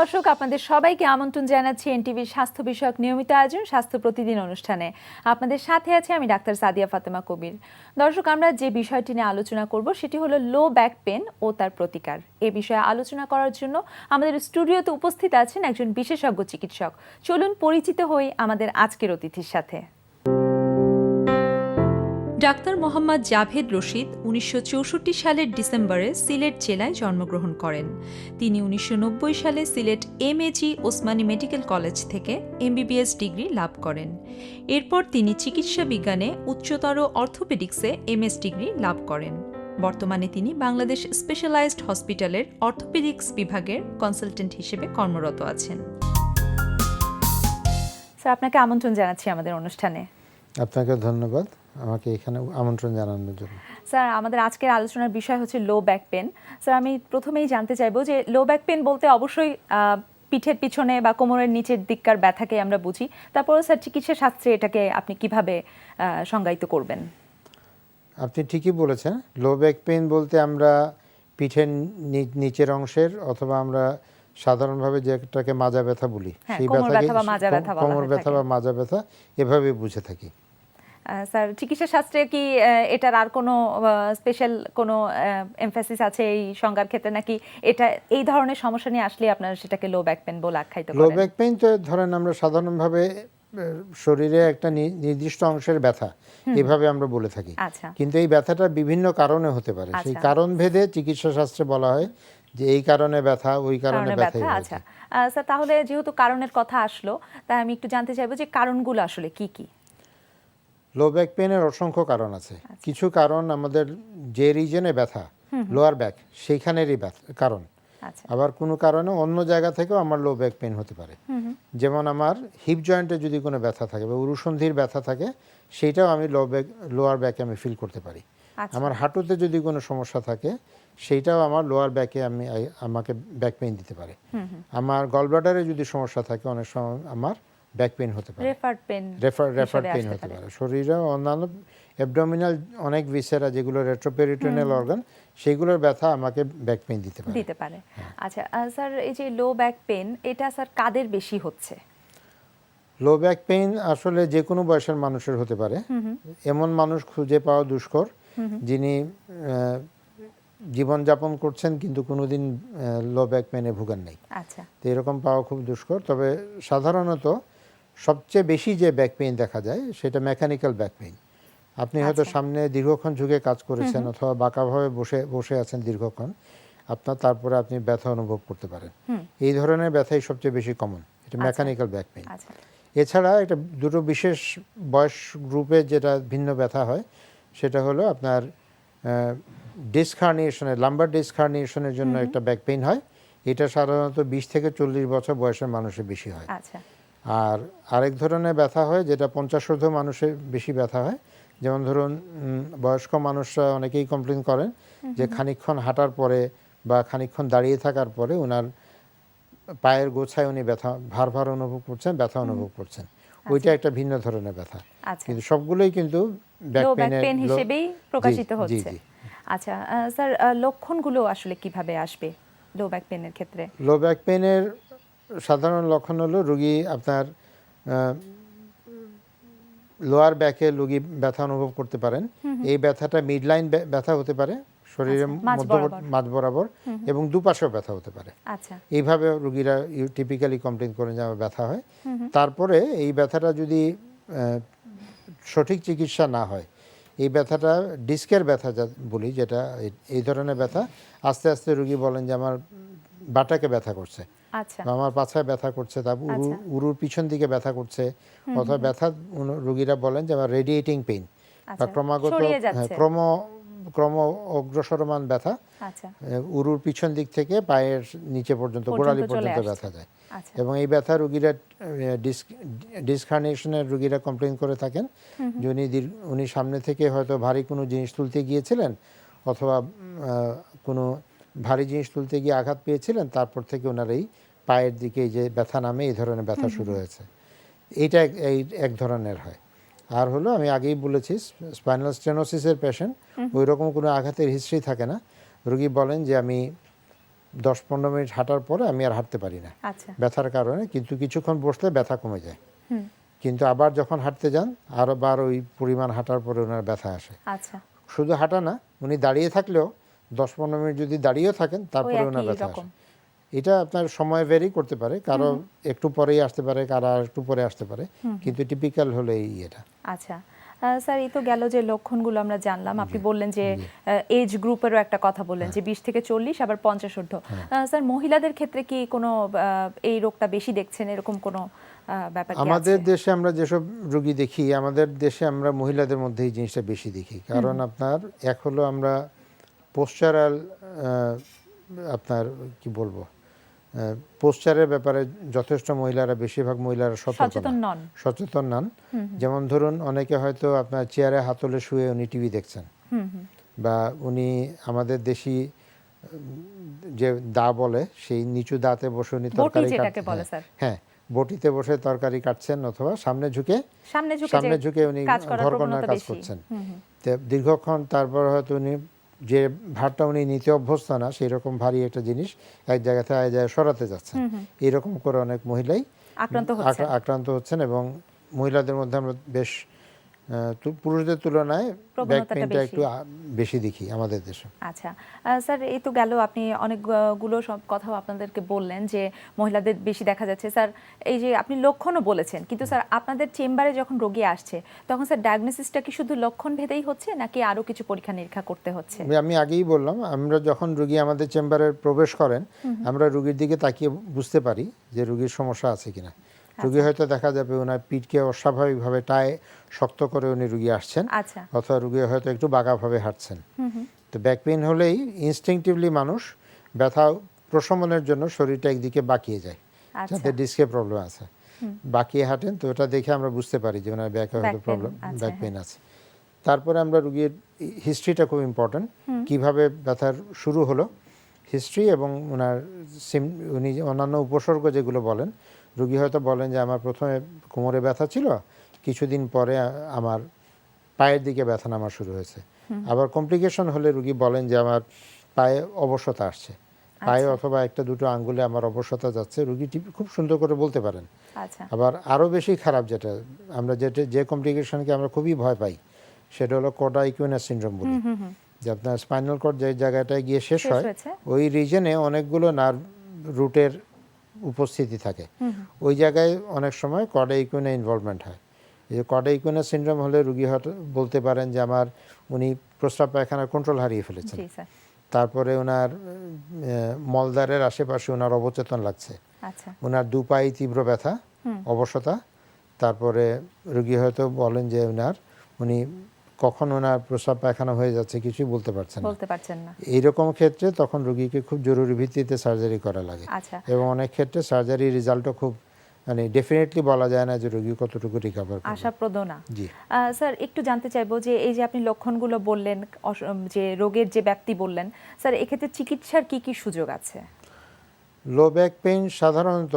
দর্শক, আপনাদের সবাইকে আমন্ত্রণ জানাচ্ছি এনটিভির স্বাস্থ্য বিষয়ক নিয়মিত আয়োজন, স্বাস্থ্য প্রতিদিন অনুষ্ঠানে। আপনাদের সাথে আছে আমি ডাক্তার সাদিয়া ফাতেমা কবির। দর্শক, আমরা যে বিষয়টি নিয়ে আলোচনা করব, সেটি হলো লো ব্যাক পেন ও তার প্রতিকার। এ বিষয়ে আলোচনা করার জন্য আমাদের স্টুডিওতে উপস্থিত আছেন একজন বিশেষজ্ঞ চিকিৎসক। চলুন পরিচিত হই আমাদের আজকের অতিথির সাথে। ডাক্তার মোহাম্মদ জাভেদ রশিদ উনিশশো চৌষট্টি সালের ডিসেম্বরে সিলেট জেলায় জন্মগ্রহণ করেন। তিনি উনিশশো নব্বই সালে Sylhet MAG Osmani medical college থেকে এমবিবিএস ডিগ্রি লাভ করেন। এরপর তিনি চিকিৎসা বিজ্ঞানে উচ্চতর অর্থোপেডিক্সে এমএস ডিগ্রি লাভ করেন। বর্তমানে তিনি বাংলাদেশ স্পেশালাইজড হসপিটালের অর্থোপেডিক্স বিভাগের কনসালটেন্ট হিসেবে কর্মরত আছেন। স্যার আপনাকে আমন্ত্রণ জানাচ্ছি আমাদের অনুষ্ঠানে। আপনাকে ধন্যবাদ। আমাকে এখানে আমন্ত্রণ জানানোর জন্য। স্যার আমাদের আজকের আলোচনার বিষয় হচ্ছে লো ব্যাক পেন স্যার আমি প্রথমেই জানতে চাইব যে লো ব্যাক পেন বলতে অবশ্যই পিঠের পিছনে বা কোমরের নিচের দিককার ব্যথাকে আমরা বুঝি। তারপরে স্যার চিকিৎসা শাস্ত্রে এটাকে আপনি কীভাবে সংজ্ঞায়িত করবেন? আপনি ঠিকই বলেছেন। লো ব্যাক পেন বলতে আমরা পিঠের নিচের অংশের অথবা আমরা সাধারণভাবে যেটাকে মাজা ব্যথা বলি হ্যাঁ, কোমর ব্যথা কোমর ব্যথা বা মাজা ব্যথা এভাবে বুঝে থাকি। স্যার চিকিৎসা শাস্ত্রে কি এটার আর কোনো স্পেশাল কোনো এমফাসিস আছে এই সংজ্ঞার ক্ষেত্রে? নাকি এটা এই ধরনের সমস্যা নিয়ে আসলে আপনারা সেটাকে লো ব্যাক পেন বলে আখ্যায়িত লো ব্যাক পেইন তো ধরেন আমরা সাধারণভাবে শরীরে একটা নির্দিষ্ট অংশের ব্যথা এভাবে আমরা বলে থাকি। আচ্ছা। কিন্তু এই ব্যথাটা বিভিন্ন কারণে হতে পারে। সেই আচ্ছা। কারণ ভেদে চিকিৎসা শাস্ত্রে বলা হয় যে এই কারণে ব্যথা ওই কারণে ব্যথা আচ্ছা। স্যার তাহলে যেহেতু কারণের কথা আসলো তাই আমি একটু জানতে চাইব যে কারণগুলো আসলে কি কি? লো ব্যাক পেনের অসংখ্য কারণ আছে। আচ্ছা। কিছু কারণ আমাদের যে রিজনে ব্যথা লোয়ার ব্যাক সেইখানেরই ব্যথা কারণ। আচ্ছা। আবার কোনো কারণে অন্য জায়গা থেকেও আমার লো ব্যাক পেন হতে পারে। যেমন আমার হিপ জয়েন্টে যদি কোনো ব্যথা থাকে বা উরুসন্ধির ব্যথা থাকে সেইটাও আমি লো ব্যাক লোয়ার ব্যাকে আমি ফিল করতে পারি। আচ্ছা। আমার হাঁটুতে যদি কোনো সমস্যা থাকে সেইটাও আমার লোয়ার ব্যাকে আমি আমাকে ব্যাক পেইন দিতে পারে। আমার গলব্লাডারে যদি সমস্যা থাকে অনেক সময় আমার ব্যাক পেইন হতে পারে। রেফার পেন রেফার রেফার আসতে হতে পারে। শরীরে অন্যান্য অ্যাবডোমিনাল অনেক ভিসেরা যেগুলো রেট্রোপেরিটোনিয়াল অর্গান সেগুলোর ব্যথা আমাকে ব্যাক পেইন দিতে পারে। দিতে পারে। আচ্ছা স্যার এই যে লো ব্যাক পেন এটা স্যার কাদের বেশি হচ্ছে? লো ব্যাক পেইন আসলে যে কোনো বয়সের মানুষের হতে পারে। এমন মানুষ খুঁজে পাওয়া দুষ্কর যিনি জীবনযাপন করছেন কিন্তু কোনোদিন লো ব্যাক পেনে ভুগান নেই। আচ্ছা। তো এরকম পাওয়া খুব দুষ্কর। তবে সাধারণত সবচেয়ে বেশি যে ব্যাক পেইন দেখা যায় সেটা মেকানিক্যাল ব্যাক পেইন আপনি হয়তো আচ্ছা। সামনে দীর্ঘক্ষণ ঝুঁকে কাজ করেছেন অথবা বাঁকাভাবে বসে বসে আছেন দীর্ঘক্ষণ আপনার তারপরে আপনি ব্যথা অনুভব করতে পারেন। এই ধরনের ব্যথাই সবচেয়ে বেশি কমন এটা মেকানিক্যাল ব্যাক পেইন এছাড়া এটা দুটো বিশেষ বয়স গ্রুপে যেটা ভিন্ন ব্যথা হয় সেটা হলো আপনার ডিসকার্নিয়েশনের লাম্বার ডিসকার্নিয়েশনের জন্য একটা ব্যাক পেইন হয়। এটা সাধারণত বিশ থেকে চল্লিশ বছর বয়সের মানুষের বেশি হয়। আচ্ছা। আর আরেক ধরনের ব্যথা হয় যেটা পঞ্চাশোর্ধ মানুষের বেশি ব্যথা হয়। যেমন ধরুন বয়স্ক মানুষরা অনেকেই কমপ্লেন করেন যে খানিকক্ষণ হাঁটার পরে বা খানিকক্ষণ দাঁড়িয়ে থাকার পরে ওনার পায়ের গোছায় উনি ব্যথা ভার ভার অনুভব করছেন ব্যথা অনুভব করছেন। ওইটা একটা ভিন্ন ধরনের ব্যথা। আচ্ছা। কিন্তু সবগুলোই কিন্তু ব্যাক পেন হিসেবেই প্রকাশিত হচ্ছে। আচ্ছা স্যার লক্ষণগুলো আসলে কীভাবে আসবে লো ব্যাক পেনের ক্ষেত্রে? লো ব্যাক পেনের সাধারণ লক্ষণ হলো রুগী আপনার লোয়ার ব্যাকে রুগী ব্যথা অনুভব করতে পারেন। এই ব্যথাটা মিড লাইন ব্যথা হতে পারে শরীরের আচ্ছা, মাঝ বরাবর। এবং দুপাশেও ব্যথা হতে পারে। আচ্ছা। এইভাবে রুগীরা টিপিক্যালি কমপ্লেন করেন যে আমার ব্যথা হয়। তারপরে এই ব্যথাটা যদি সঠিক চিকিৎসা না হয় এই ব্যথাটা ডিস্কের ব্যথা যা বলি যেটা এই ধরনের ব্যথা আস্তে আস্তে রুগী বলেন যে আমার বাটাকে ব্যথা করছে। আচ্ছা। আমার পাছায় ব্যথা করছে তারপর আচ্ছা। উরুর পিছন দিকে ব্যথা করছে অথবা ব্যথা রোগীরা বলেন যে আমার রেডিয়েটিং পেইন বা আচ্ছা, ক্রমাগত হ্যাঁ। ক্রম ক্রম অগ্রসরমান ব্যথা আচ্ছা। উরুর পিছন দিক থেকে পায়ের নিচে পর্যন্ত গোড়ালি পর্যন্ত ব্যথা যায় এবং এই ব্যথা রোগীরা ডিস্ক ডিসকার্নেশনের রোগীরা কমপ্লেন করে থাকেন যে উনি উনি সামনে থেকে হয়তো ভারী কোনো জিনিস তুলতে গিয়েছিলেন অথবা কোনো ভারী জিনিস তুলতে গিয়ে আঘাত পেয়েছিলেন তারপর থেকে ওনার এই পায়ের দিকে এই যে ব্যথা নামে এই ধরনের ব্যথা শুরু হয়েছে। এইটা এই এক ধরনের হয়। আর হলো আমি আগেই বলেছি স্পাইনাল স্টেনোসিসের পেশেন্ট ওই রকম কোনো আঘাতের হিস্ট্রি থাকে না। রোগী বলেন যে আমি দশ পনেরো মিনিট হাঁটার পরে আমি আর হাঁটতে পারি না। আচ্ছা। ব্যথার কারণে কিন্তু কিছুক্ষণ বসলে ব্যথা কমে যায়। কিন্তু আবার যখন হাঁটতে যান আরও বার ওই পরিমাণ হাঁটার পরে ওনার ব্যথা আসে। আচ্ছা। শুধু হাঁটা না উনি দাঁড়িয়ে থাকলেও দশ পনেরো মিনিট যদি দাঁড়িয়েও থাকেন তারপরে ওনার ব্যথা আসে। এটা আপনার সময় ভেরি করতে পারে কারও একটু পরেই আসতে পারে কারও একটু পরে আসতে পারে কিন্তু টিপিক্যাল হলো এই এটা। আচ্ছা। স্যার এই তো গেল যে লক্ষণগুলো আমরা জানলাম। আপনি বললেন যে এজ গ্রুপেরও একটা কথা বললেন হ্যাঁ। যে বিশ থেকে চল্লিশ আবার পঞ্চাশ ঊর্ধ্ব। স্যার মহিলাদের ক্ষেত্রে কি কোনো এই রোগটা বেশি দেখছেন? এরকম কোনো ব্যাপার আমাদের দেশে আমরা যেসব রোগী দেখি আমাদের দেশে আমরা মহিলাদের মধ্যে এই জিনিসটা বেশি দেখি। কারণ আপনার এক হলো আমরা পোস্টারাল আপনার কি বলব? পোস্টারের ব্যাপারে যথেষ্ট মহিলারা বেশিরভাগ মহিলারা সচেতন নন। সচেতন নন। যেমন ধরুন অনেকে হয়তো আপনার চেয়ারে হাতলে শুয়ে উনি টিভি দেখছেন। বা উনি আমাদের দেশি যে দা বলে সেই নিচু দাঁতে বসে উনি তরকারি হ্যাঁ, হ্যাঁ বটিতে বসে তরকারি কাটছেন অথবা সামনে ঝুঁকে সামনে ঝুঁকে উনি কাজ ঘর কাজ করছেন। দীর্ঘক্ষণ তারপর হয়তো উনি যে ভারটা উনি নিতে অভ্যস্ত না সেই রকম ভারী একটা জিনিস এক জায়গা থেকে আয় জায়গায় সরাতে যাচ্ছে এরকম করে অনেক মহিলাই আক্রান্ত হচ্ছে আক্রা- আক্রান্ত হচ্ছেন এবং মহিলাদের মধ্যে আমরা বেশ পুরুষদের তুলনায় ব্যাক পেনটা একটু বেশি দেখি আমাদের দেশে। আচ্ছা স্যার এই তো গেল আপনি অনেকগুলো সব কথাও আপনাদেরকে বললেন যে মহিলাদের বেশি দেখা যাচ্ছে। স্যার এই যে আপনি লক্ষণও বলেছেন কিন্তু স্যার আপনাদের চেম্বারে যখন রোগী আসছে তখন স্যার ডায়াগনোসিসটা কি শুধু লক্ষণ ভেদেই হচ্ছে নাকি আরও কিছু পরীক্ষা নিরীক্ষা করতে হচ্ছে? আমি আগেই বললাম আমরা যখন রুগী আমাদের চেম্বারে প্রবেশ করেন আমরা রুগীর দিকে তাকিয়ে বুঝতে পারি যে রুগীর সমস্যা আছে কিনা। রুগী হয়তো দেখা যাবে ওনার পিঠকে অস্বাভাবিকভাবে টায় শক্ত করে উনি রুগী আসছেন। আচ্ছা। অথবা রুগী হয়তো একটু বাঁকাভাবে হাঁটছেন। তো ব্যাক পেইন হলেই ইনস্টিংটিভলি মানুষ ব্যথা প্রশমনের জন্য শরীরটা একদিকে বাঁকিয়ে যায় আচ্ছা। যাতে ডিস্কে প্রবলেম আছে। বাঁকিয়ে হাঁটেন তো ওটা দেখে আমরা বুঝতে পারি যে ওনার ব্যাকে হয়তো প্রবলেম ব্যাক হ্যাঁ। পেইন আছে। তারপরে আমরা রুগীর হিস্ট্রিটা খুব ইম্পর্ট্যান্ট। কীভাবে ব্যথার শুরু হলো হিস্ট্রি এবং ওনার সিম উনি যে অন্যান্য উপসর্গ যেগুলো বলেন রুগী হয়তো বলেন যে আমার প্রথমে কোমরে ব্যথা ছিল কিছুদিন পরে আমার পায়ের দিকে ব্যথা নামা শুরু হয়েছে। আবার কমপ্লিকেশন হলে রুগী বলেন যে আমার পায়ে অবশ্যতা আসছে। পায়ে আচ্ছা। অথবা একটা দুটো আঙ্গুলে আমার অবশ্যতা যাচ্ছে রুগীটি খুব সুন্দর করে বলতে পারেন। আচ্ছা। আবার আরও বেশি খারাপ যেটা আমরা যেটা যে কমপ্লিকেশনকে আমরা খুবই ভয় পাই সেটা হলো কোডা ইকুইনাস সিনড্রোম বলি। যে আপনার স্পাইনাল কর্ড যে জায়গাটায় গিয়ে শেষ হয় ওই রিজনে অনেকগুলো নার্ভ রুটের উপস্থিতি থাকে। ওই জায়গায় অনেক সময় কডা ইকুইনা ইনভলভমেন্ট হয়। এই যে কডা ইকুইনা সিনড্রোম হলে রুগী হয়তো বলতে পারেন যে আমার উনি প্রস্রাব পায়খানার কন্ট্রোল হারিয়ে ফেলেছেন। তারপরে ওনার আহ, মলদ্বারের আশেপাশে ওনার অবচেতন লাগছে। আচ্ছা। ওনার দু পায়ে তীব্র ব্যথা অবশতা তারপরে রুগী হয়তো বলেন যে ওনার উনি কখন ওনার প্রস্রাব পায়খানা হয়ে যাচ্ছে কিছুই বলতে পারছেন না। বলতে পারছেন না। এইরকম ক্ষেত্রে তখন রুগীকে খুব জরুরি ভিত্তিতে সার্জারি করা লাগে। আচ্ছা। এবং অনেক ক্ষেত্রে সার্জারি রেজাল্টও খুব মানে ডেফিনেটলি বলা যায় না যে রুগী কতটুকু রিকভার করবে। আশাপ্রদ না জি স্যার একটু জানতে চাইব যে এই যে আপনি লক্ষণগুলো বললেন যে রোগের যে ব্যাপ্তি বললেন স্যার এক্ষেত্রে চিকিৎসার কি কি সুযোগ আছে? লো ব্যাক পেইন সাধারণত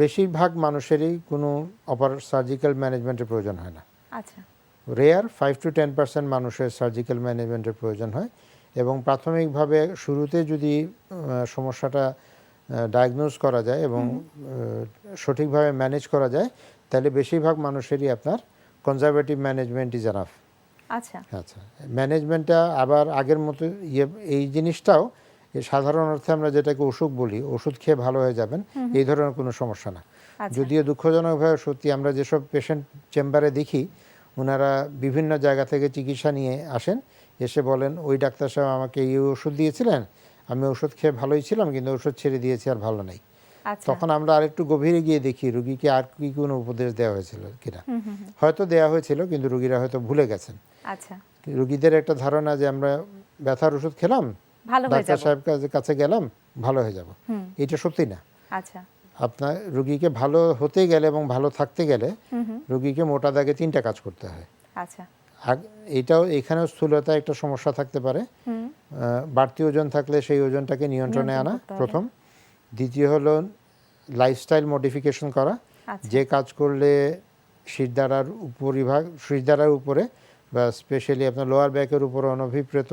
বেশিরভাগ মানুষেরই কোনো অপার সার্জিক্যাল ম্যানেজমেন্টের প্রয়োজন হয় না। আচ্ছা। Rare five to ten percent মানুষের সার্জিক্যাল ম্যানেজমেন্টের প্রয়োজন হয় এবং প্রাথমিকভাবে শুরুতে যদি সমস্যাটা ডায়াগনোজ করা যায় এবং সঠিকভাবে ম্যানেজ করা যায় তাহলে বেশিরভাগ মানুষেরই আপনার কনজারভেটিভ ম্যানেজমেন্ট ইজ এনাফ আচ্ছা। আচ্ছা ম্যানেজমেন্টটা আবার আগের মতো ইয়ে এই জিনিসটাও সাধারণ অর্থে আমরা যেটাকে অসুখ বলি ওষুধ খেয়ে ভালো হয়ে যাবেন এই ধরনের কোনো সমস্যা না। আচ্ছা। যদিও দুঃখজনকভাবে সত্যি আমরা যেসব পেশেন্ট চেম্বারে দেখি ওনারা বিভিন্ন জায়গা থেকে চিকিৎসা নিয়ে আসেন। এসে বলেন ওই ডাক্তার সাহেব আমাকে এই ওষুধ দিয়েছিলেন আমি ওষুধ খেয়ে ভালোই ছিলাম কিন্তু ওষুধ ছেড়ে দিয়েছি আর ভালো নেই। আচ্ছা। তখন আমরা আরেকটু গভীরে গিয়ে দেখি রুগীকে আর কি কোনো উপদেশ দেওয়া হয়েছিল কিনা। হয়তো দেওয়া হয়েছিল কিন্তু রুগীরা হয়তো ভুলে গেছেন। আচ্ছা। রুগীদের একটা ধারণা যে আমরা ব্যথার ওষুধ খেলাম ডাক্তার সাহেব কাছে- কাছে গেলাম ভালো হয়ে যাব। এটা সত্যি না। আচ্ছা। আপনার রুগীকে ভালো হতে গেলে এবং ভালো থাকতে গেলে রুগীকে মোটা দাগে তিনটা কাজ করতে হয়। আচ্ছা। এটাও এখানেও স্থূলতা একটা সমস্যা থাকতে পারে। বাড়তি ওজন থাকলে সেই ওজনটাকে নিয়ন্ত্রণে আনা প্রথম। দ্বিতীয় হলো লাইফস্টাইল মডিফিকেশন করা। আচ্ছা। যে কাজ করলে শিরদাঁড়ার উপরিভাগ শিরদাঁড়ার উপরে বা স্পেশালি আপনার লোয়ার ব্যাকের উপরে অনভিপ্রেত।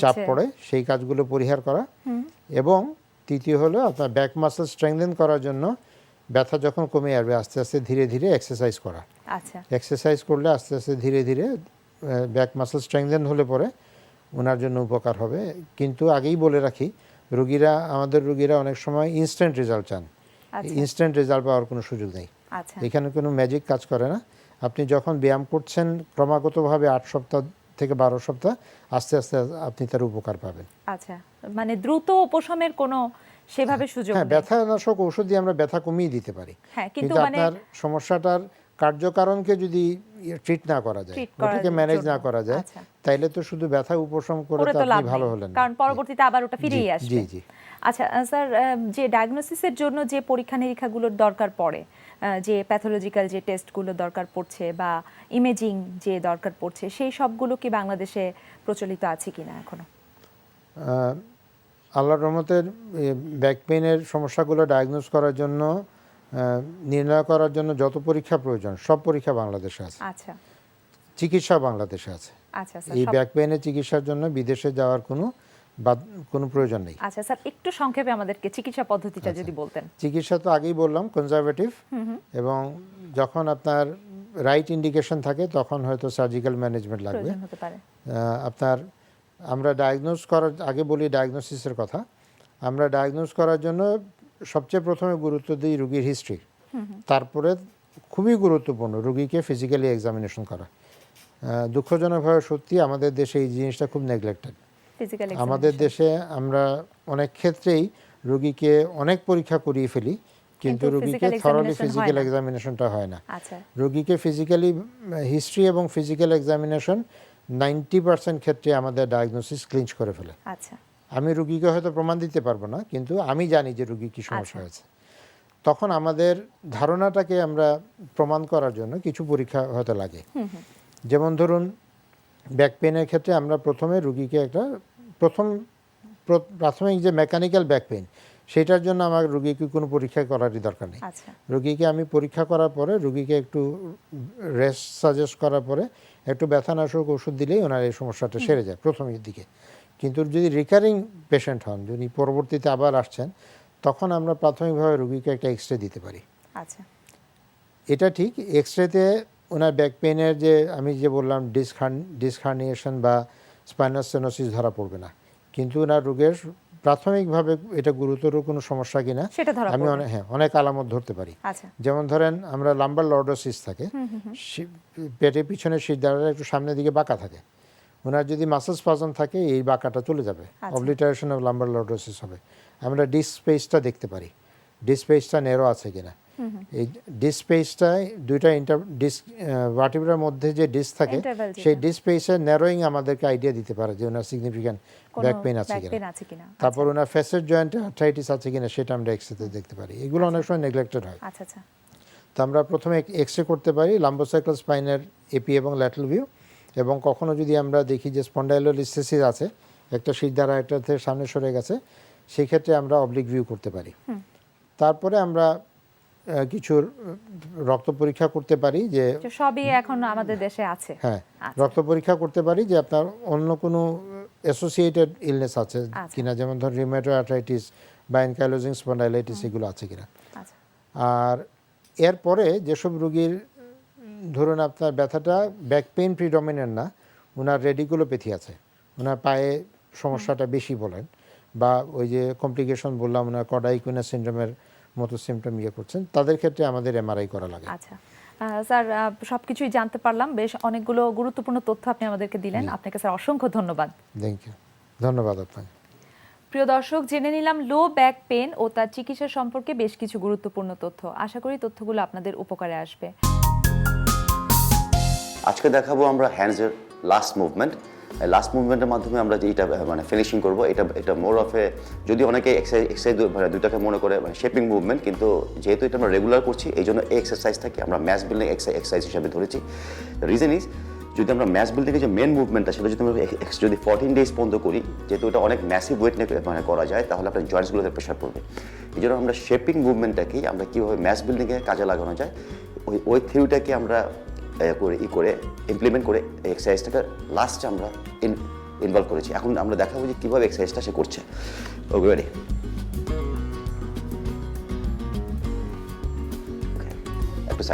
চাপ পড়ে সেই কাজগুলো পরিহার করা। এবং তৃতীয় হলো আপনার ব্যাক মাসেল স্ট্রেংথেন করার জন্য ব্যথা যখন কমে আসবে আস্তে আস্তে ধীরে ধীরে এক্সারসাইজ করা। আচ্ছা। এক্সারসাইজ করলে আস্তে আস্তে ধীরে ধীরে ব্যাক মাসেল স্ট্রেংথেন হলে পরে ওনার জন্য উপকার হবে। কিন্তু আগেই বলে রাখি রুগীরা আমাদের রুগীরা অনেক সময় ইনস্ট্যান্ট রেজাল্ট চান। আচ্ছা। ইনস্ট্যান্ট রেজাল্ট পাওয়ার কোনো সুযোগ নেই। আচ্ছা। এখানে কোনো ম্যাজিক কাজ করে না। আপনি যখন ব্যায়াম করছেন ক্রমাগতভাবে আট সপ্তাহ থেকে বারো সপ্তাহ আস্তে আস্তে আপনি তার উপকার পাবেন আচ্ছা মানে দ্রুত উপশমের কোনো সেভাবে সুযোগ হ্যাঁ। ব্যথানাশক ওষুধ দিয়ে আমরা ব্যথা কমিয়ে দিতে পারি হ্যাঁ, কিন্তু মানে- আপনার সমস্যাটার কার্যকারণকে যদি ট্রিট না করা যায় ওটাকে ম্যানেজ না করা যায় আচ্ছা। তাইলে তো শুধু ব্যথা উপশম করে তো আপনি ভালো হলেন কারণ পরবর্তীতে আবার ওটা ফিরেই আসবে জি, জি। আচ্ছা স্যার যে ডায়াগনোসিসের জন্য যে পরীক্ষা নিরীক্ষাগুলোর দরকার পড়ে যে প্যাথোলজিক্যাল যে টেস্টগুলো দরকার পড়ছে বা ইমেজিং যে দরকার পড়ছে সেই সবগুলো কি বাংলাদেশে প্রচলিত আছে কিনা এখনও? আহ, আল্লাহর রহমতের ব্যাক পেইনের সমস্যাগুলো ডায়াগনোজ করার জন্য নির্ণয় করার জন্য যত পরীক্ষা প্রয়োজন সব পরীক্ষা বাংলাদেশে আছে। আচ্ছা। চিকিৎসা বাংলাদেশে আছে। আচ্ছা এই সব- ব্যাক পেইনের চিকিৎসার জন্য বিদেশে যাওয়ার কোনো বাদ- কোনো প্রয়োজন নেই। আচ্ছা স্যার একটু সংক্ষেপে আমাদেরকে চিকিৎসা পদ্ধতিটা আচ্ছা। যদি বলতেন। চিকিৎসা তো আগেই বললাম কনজারভেটিভ এবং যখন আপনার রাইট ইন্ডিকেশন থাকে তখন হয়তো সার্জিক্যাল ম্যানেজমেন্ট লাগবে। আপনার আমরা ডায়াগনোজ করার আগে বলি ডায়াগনোসিসের কথা আমরা ডায়াগনোজ করার জন্য সবচেয়ে প্রথমে গুরুত্ব দিই রুগীর হিস্ট্রি তারপরে খুবই গুরুত্বপূর্ণ রুগীকে ফিজিক্যালি এক্সামিনেশন করা। দুঃখজনকভাবে সত্যি আমাদের দেশে এই জিনিসটা খুব নেগলেক্টেড আমাদের দেশে আমরা অনেক ক্ষেত্রেই রুগীকে অনেক পরীক্ষা করিয়ে ফেলি কিন্তু রুগীকে থরলি ফিজিক্যাল এক্সামিনেশনটা হয় না। আচ্ছা। রোগীকে ফিজিক্যালি হিস্ট্রি এবং ফিজিক্যাল এক্সামিনেশন নাইনটি পার্সেন্ট ক্ষেত্রে আমাদের ডায়াগনোসিস ক্লিঞ্চ করে ফেলে। আচ্ছা। আমি রুগীকে হয়তো প্রমাণ দিতে পারব না কিন্তু আমি জানি যে রুগী কি সমস্যা আচ্ছা। হয়েছে। তখন আমাদের ধারণাটাকে আমরা প্রমাণ করার জন্য কিছু পরীক্ষা হয়তো লাগে। যেমন ধরুন ব্যাক পেনের ক্ষেত্রে আমরা প্রথমে রুগীকে একটা প্রথম প্রাথমিক যে মেকানিক্যাল ব্যাক পেন সেটার জন্য আমার রুগীকে কোনো পরীক্ষা করারই দরকার নেই। আচ্ছা। রুগীকে আমি পরীক্ষা করার পরে রুগীকে একটু রেস্ট সাজেস্ট করার পরে একটু ব্যথানাশক ওষুধ দিলেই ওনার এই সমস্যাটা সেরে যায় প্রথমের দিকে। কিন্তু যদি রিকারিং পেশেন্ট হন যদি পরবর্তীতে আবার আসছেন তখন আমরা প্রাথমিকভাবে রুগীকে একটা এক্স রে দিতে পারি। আচ্ছা। এটা ঠিক এক্স রেতে ওনার ব্যাক পেনের যে আমি যে বললাম ডিসখান ডিসখার্নিয়েশন বা স্পাইনাসেনোসিস ধরা পড়বে না। কিন্তু ওনার রোগের প্রাথমিকভাবে এটা গুরুতর কোনো সমস্যা কিনা আমি অনেক হ্যাঁ অনেক আলামত ধরতে পারি। আচ্ছা। যেমন ধরেন আমরা লাম্বার লর্ডোসিস থাকে পেটের পিছনে দ্বারা একটু সামনের দিকে বাঁকা থাকে। ওনার যদি মাসেল স্পাজম থাকে এই বাঁকাটা চলে যাবে। অবলিটারেশন অফ লাম্বার লর্ডোসিস হবে। আমরা ডিস স্পেসটা দেখতে পারি। ডিস স্পেসটা নেরো আছে কিনা। এই ডিস স্পেসটায় দুইটা ইন্টার ডিস ভার্টিব্রার মধ্যে যে ডিস থাকে সেই ডিস স্পেসের ন্যারোয়িং আমাদেরকে আইডিয়া দিতে পারে যে ওনার সিগনিফিক্যান্ট ব্যাক পেইন আছে কিনা। কিনা। তারপর ওনার ফেসের জয়েন্টে আর্থ্রাইটিস আছে কিনা সেটা আমরা এক্সরেতে দেখতে পারি। এগুলো অনেক সময় নেগলেক্টেড হয়। আচ্ছা আচ্ছা। তো আমরা প্রথমে এক্স রে করতে পারি লাম্বোসাইকেল স্পাইনের এপি এবং ল্যাটাল ভিউ এবং কখনো যদি আমরা দেখি যে স্পন্ডাইলোলিস্থেসিস আছে একটা শীত দ্বারা একটা থেকে সামনে সরে গেছে সেক্ষেত্রে আমরা অবলিক ভিউ করতে পারি। তারপরে আমরা কিছু রক্ত পরীক্ষা করতে পারি যে সবই এখন আমাদের দেশে আছে। হ্যাঁ। রক্ত পরীক্ষা করতে পারি যে আপনার অন্য কোনো অ্যাসোসিয়েটেড ইলনেস আছে। কিনা যেমন ধর রিমেটো আর্থ্রাইটিস বা এনকাইলোজিং স্পন্ডাইলাইটিস এগুলো আছে কিনা। আর এরপরে যেসব রুগীর ধরুন আপনার ব্যথাটা ব্যাক পেইন প্রিডমিনেন্ট না ওনার রেডিকুলোপ্যাথি আছে। ওনার পায়ে সমস্যাটা বেশি বলেন বা ওই যে কমপ্লিকেশন বললাম ওনার কডাইকুইনা সিন্ড্রোমের মতো সিমটম ইয়ে করছেন তাদের ক্ষেত্রে আমাদের এমআরআই করা লাগে। আচ্ছা। স্যার আহ, সবকিছুই জানতে পারলাম। বেশ অনেকগুলো গুরুত্বপূর্ণ তথ্য আপনি আমাদেরকে দিলেন। আপনাকে স্যার অসংখ্য ধন্যবাদ। থ্যাংক ইউ ধন্যবাদ আপনাকে। প্রিয় দর্শক জেনে নিলাম লো ব্যাক পেন ও তার চিকিৎসা সম্পর্কে বেশ কিছু গুরুত্বপূর্ণ তথ্য। আশা করি তথ্যগুলো আপনাদের উপকারে আসবে। আজকে দেখাবো আমরা হ্যান্ডসের লাস্ট মুভমেন্ট লাস্ট মুভমেন্টের মাধ্যমে আমরা যে এটা মানে ফিনিশিং করব, এটা এটা মোর অফ এ যদি অনেকে এক্সারসাইজ মানে দুটাকে মনে করে মানে শেপিং মুভমেন্ট কিন্তু যেহেতু এটা আমরা রেগুলার করছি, এই জন্য এই এক্সারসাইজটাকে আমরা ম্যাচ বিল্ডিং এক্সারসাইজ হিসাবে ধরেছি। রিজন ইজ যদি আমরা ম্যাচ বিল্ডিংয়ের যে মেন মুভমেন্টটা সেটা যদি আমরা যদি ফোরটিন ডেজ পর্যন্ত করি, যেহেতু এটা অনেক ম্যাসিভ ওয়েট নিয়ে মানে করা যায়, তাহলে আপনার জয়েন্টসগুলোতে প্রেশার পড়বে। এই জন্য আমরা শেপিং মুভমেন্টটাকেই আমরা কীভাবে ম্যাচ বিল্ডিংয়ে কাজে লাগানো যায়, ওই ওই থিওরিটাকে আমরা করে, ই করে ইমপ্লিমেন্ট করে এক্সারসাইজটাকে লাস্টে আমরা ইনভলভ করেছি। এখন আমরা দেখাবো যে কীভাবে এক্সারসাইজটা সে করছে। ওকে রেডি একটু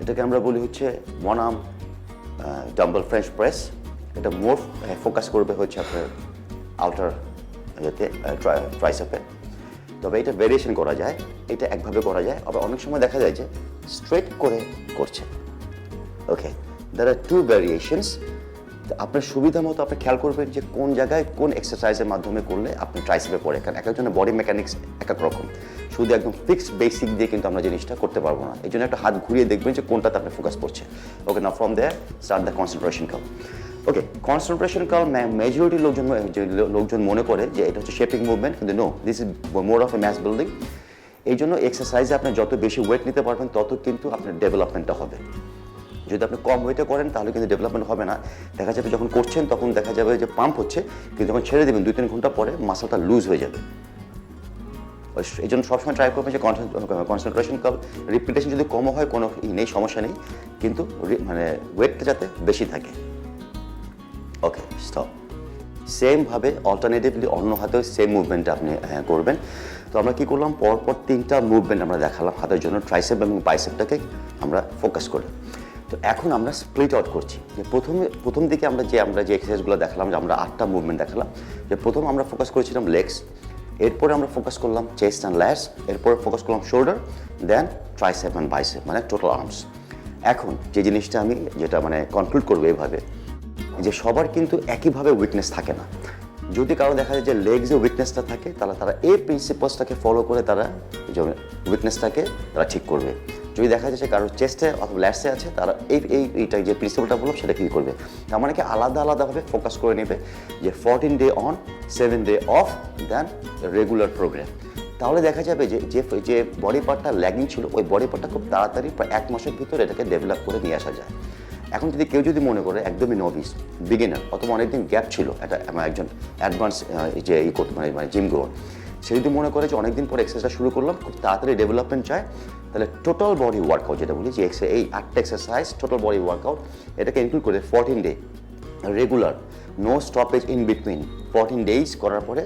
এটাকে আমরা বলি হচ্ছে মনাম ডাম্বল ফ্রেঞ্চ প্রেস এটা মোর ফোকাস করবে হচ্ছে আপনার আউটার ইয়েতে ট্রাইসেপে তবে এটা ভেরিয়েশন করা যায়, এটা একভাবে করা যায়, আবার অনেক সময় দেখা যায় যে স্ট্রেট করে করছে। Okay there are two variations আপনার সুবিধা মতো আপনি খেয়াল করবেন যে কোন জায়গায় কোন এক্সারসাইজের মাধ্যমে করলে আপনি ট্রাইসেপে পড়ে। কারণ এক একজনের বডি মেকানিক্স এক এক রকম। শুধু একদম ফিক্সড বেসিক দিয়ে কিন্তু আমরা জিনিসটা করতে পারব না। এই জন্য একটা হাত ঘুরিয়ে দেখবেন যে কোনটাতে আপনি ফোকাস করছে। ওকে না from there start the concentration কাল ওকে কনসেন্ট্রেশন কাল মেজরিটি লোকজন লোকজন মনে করে যে এটা হচ্ছে শেপিং মুভমেন্ট কিন্তু no this is more of a match building এই জন্য এক্সারসাইজে আপনি যত বেশি ওয়েট নিতে পারবেন, তত কিন্তু আপনার ডেভেলপমেন্টটা হবে। যদি আপনি কম ওয়েটে করেন, তাহলে কিন্তু ডেভেলপমেন্ট হবে না। দেখা যাবে যখন করছেন, তখন দেখা যাবে যে পাম্প হচ্ছে, কিন্তু যখন ছেড়ে দেবেন দুই তিন ঘণ্টা পরে মাসালটা লুজ হয়ে যাবে। এই জন্য সবসময় ট্রাই করবেন যে কনসেন্ট্রেশন কাল রিপিটেশন যদি কম হয়, কোনো ই নেই, সমস্যা নেই। কিন্তু মানে ওয়েটটা যাতে বেশি থাকে। ওকে স্টপ সেমভাবে অল্টারনেটিভলি অন্য হাতেও সেম মুভমেন্টটা আপনি করবেন। তো আমরা কি করলাম? পরপর তিনটা মুভমেন্ট আমরা দেখালাম হাতের জন্য ট্রাইসেপ এবং বাইসেপটাকে আমরা ফোকাস করে। তো এখন আমরা স্প্লিট আউট করছি। যে প্রথমে, প্রথম দিকে আমরা যে আমরা যে এক্সারসাইজগুলো দেখালাম, যে আমরা আটটা মুভমেন্ট দেখালাম, যে প্রথম আমরা ফোকাস করেছিলাম লেগস এরপরে আমরা ফোকাস করলাম চেস্ট অ্যান্ড ল্যাস এরপরে ফোকাস করলাম shoulder then tricep and bicep মানে টোটাল আর্মস এখন যে জিনিসটা আমি, যেটা মানে কনক্লুড করব এভাবে যে সবার কিন্তু একইভাবে উইকনেস থাকে না। যদি কারও দেখা যায় যে লেগসে উইকনেসটা থাকে, তাহলে তারা এই প্রিন্সিপালসটাকে ফলো করে তারা উইকনেসটাকে তারা ঠিক করবে। যদি দেখা যাচ্ছে কারও চেস্টে অথবা ল্যাটসে আছে, তারা এই এই, এইটা যে প্রিন্সিপালটা বললাম, সেটা কী করবে? তার মানে কি আলাদা, আলাদাভাবে ফোকাস করে নেবে যে fourteen day on seven day off then regular programme তাহলে দেখা যাবে যে যে যে বডি পার্টটা ল্যাগিং ছিল, ওই বডি পার্টটা খুব তাড়াতাড়ি প্রায় এক মাসের ভিতরে এটাকে ডেভেলপ করে নিয়ে আসা যায়। এখন যদি কেউ যদি মনে করে একদমই নভিস বিগিনার অথবা অনেকদিন গ্যাপ ছিল একটা একজন অ্যাডভান্স যে এই করতে মানে মানে জিম গোয়ার সে যদি মনে করে যে অনেকদিন পর এক্সারসাইজটা শুরু করলাম, খুব তাড়াতাড়ি ডেভেলপমেন্ট চায়, তাহলে টোটাল বডি ওয়ার্কআউট যেটা বলি, যে এই আটটা এক্সারসাইজ টোটাল বডি ওয়ার্কআউট এটাকে ইনক্লুড করে fourteen day regular no stoppage in between fourteen days করার পরে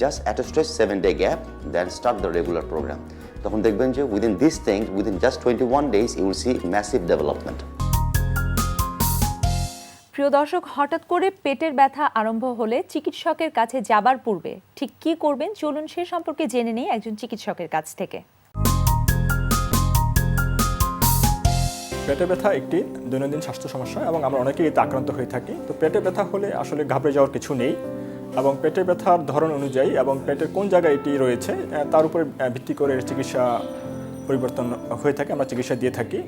just at stress seven day gap then start the regular programme তখন দেখবেন যে within this thing within just twenty one days you see massive development প্রিয় দর্শক, হঠাৎ করে পেটের ব্যথা আরম্ভ হলে চিকিৎসকের কাছে যাবার পূর্বে ঠিক কি করবেন? চলুন সে সম্পর্কে জেনে নেই একজন চিকিৎসকের কাছ থেকে। পেটে ব্যথা একটি দৈনন্দিন স্বাস্থ্য সমস্যা এবং আমরা অনেকেই এতে আক্রান্ত হয়ে থাকি। তো পেটে ব্যথা হলে আসলে ঘাবড়ে যাওয়ার কিছু নেই এবং পেটে ব্যথার ধরন অনুযায়ী এবং পেটের কোন জায়গায় এটি রয়েছে তার উপরে ভিত্তি করে চিকিৎসা পরিবর্তন হয়ে থাকে, আমরা চিকিৎসা দিয়ে থাকি।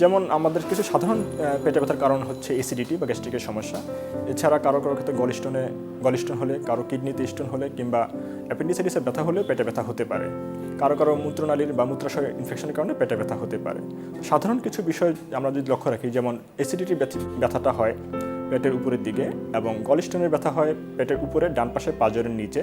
যেমন আমাদের কিছু সাধারণ পেটে ব্যথার কারণ হচ্ছে এসিডিটি বা গ্যাস্ট্রিকের সমস্যা। এছাড়া কারও কারও ক্ষেত্রে গলিস্টনে গলিস্টোন হলে, কারও কিডনিতে স্টোন হলে কিংবা অ্যাপেন্ডিসাইটিসের ব্যথা হলে পেটে ব্যথা হতে পারে। কারও কারও মূত্রনালীর বা মূত্রাশয়ের ইনফেকশনের কারণে পেটে ব্যথা হতে পারে। সাধারণ কিছু বিষয় আমরা যদি লক্ষ্য রাখি, যেমন অ্যাসিডিটি ব্যথাটা হয় পেটের উপরের দিকে এবং গলিস্টনের ব্যথা হয় পেটের উপরে, ডান পাশে পাজরের নিচে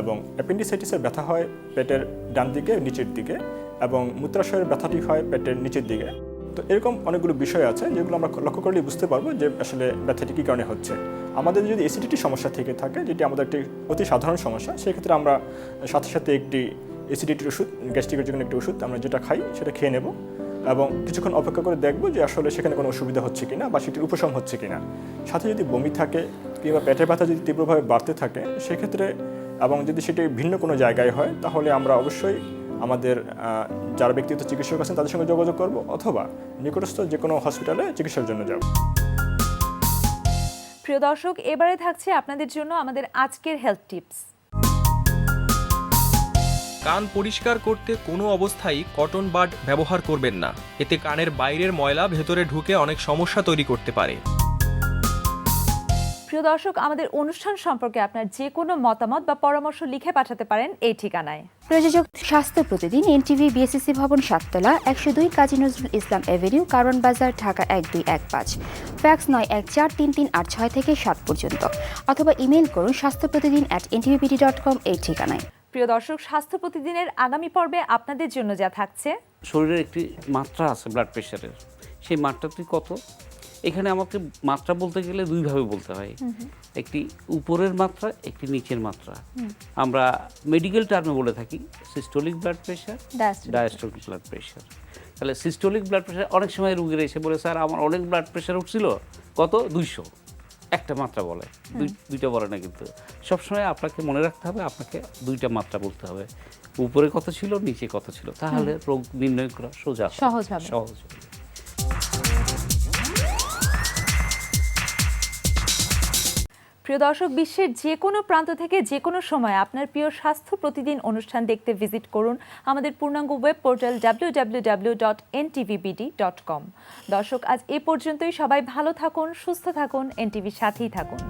এবং অ্যাপেন্ডিসাইটিসের ব্যথা হয় পেটের ডান দিকে, নিচের দিকে এবং মূত্রাশয়ের ব্যথাটি হয় পেটের নিচের দিকে। তো এরকম অনেকগুলো বিষয় আছে যেগুলো আমরা লক্ষ্য করলেই বুঝতে পারব যে আসলে ব্যথাটি কী কারণে হচ্ছে। আমাদের যদি এসিডিটি সমস্যা থেকে থাকে, যেটি আমাদের একটি অতি সাধারণ সমস্যা, সেক্ষেত্রে আমরা সাথে সাথে একটি এসিডিটির ওষুধ গ্যাস্ট্রিকের জন্য একটি ওষুধ আমরা যেটা খাই, সেটা খেয়ে নেব এবং কিছুক্ষণ অপেক্ষা করে দেখব যে আসলে সেখানে কোনো অসুবিধা হচ্ছে কিনা বা সেটির উপশম হচ্ছে কিনা। সাথে যদি বমি থাকে কিংবা পেটের ব্যথা যদি তীব্রভাবে বাড়তে থাকে, সেক্ষেত্রে এবং যদি সেটি ভিন্ন কোনো জায়গায় হয়, তাহলে আমরা অবশ্যই আমাদের যারা ব্যক্তিগত চিকিৎসক আছেন তাদের সঙ্গে যোগাযোগ করব অথবা নিকটস্থ যে কোনো হসপিটালে চিকিৎসার জন্য যাব। প্রিয় দর্শক এবারে থাকছে আপনাদের জন্য আমাদের আজকের হেলথ টিপস কান পরিষ্কার করতে কোনো অবস্থায় কটন বাড ব্যবহার করবেন না। এতে কানের বাইরের ময়লা ভেতরে ঢুকে অনেক সমস্যা তৈরি করতে পারে। প্রিয় দর্শক আমাদের অনুষ্ঠান সম্পর্কে আপনার যে কোনো মতামত বা পরামর্শ লিখে পাঠাতে পারেন এই ঠিকানায়। প্রযোজক স্বাস্থ্য প্রতিদিন এনটিভি বিএসসি ভবন সাততলা একশো দুই কাজী নজরুল ইসলাম এভিনিউ কারণ বাজার ঢাকা এক দুই এক পাঁচ। ফ্যাক্স নয় এক চার তিন তিন আট ছয় থেকে সাত পর্যন্ত। অথবা ইমেল করুন স্বাস্থ্য প্রতিদিন অ্যাট এনটিভিপিডি ডট কম এই ঠিকানায়। প্রিয় দর্শক স্বাস্থ্য প্রতিদিনের আগামী পর্বে আপনাদের জন্য যা থাকছে। শরীরের একটি মাত্রা আছে ব্লাড প্রেশারের সেই মাত্রাটি কত? এখানে আমাকে মাত্রা বলতে গেলে দুইভাবে বলতে হয়। একটি উপরের মাত্রা একটি নিচের মাত্রা। আমরা মেডিকেল টার্মে বলে থাকি systolic blood pressure diastolic blood pressure তাহলে সিস্টোলিক ব্লাড প্রেশার অনেক সময় রুগীর এসে বলে স্যার আমার অনেক ব্লাড প্রেশার উঠছিল। কত? দুইশো। একটা মাত্রা বলে। দুই- দুইটা বলে না কিন্তু। সবসময় আপনাকে মনে রাখতে হবে আপনাকে দুইটা মাত্রা বলতে হবে। উপরে কত ছিল? নিচে কত ছিল? তাহলে রোগ নির্ণয় করা সোজা। সহজ। সহজ প্রিয় দর্শক, বিশ্বের যে কোনো প্রান্ত থেকে যে কোনো সময় আপনার প্রিয় স্বাস্থ্য প্রতিদিন অনুষ্ঠান দেখতে ভিজিট করুন আমাদের পূর্ণাঙ্গ ওয়েব পোর্টাল কম দর্শক, আজ এ পর্যন্তই। সবাই ভালো থাকুন, সুস্থ থাকুন এনটিভির সাথেই থাকুন।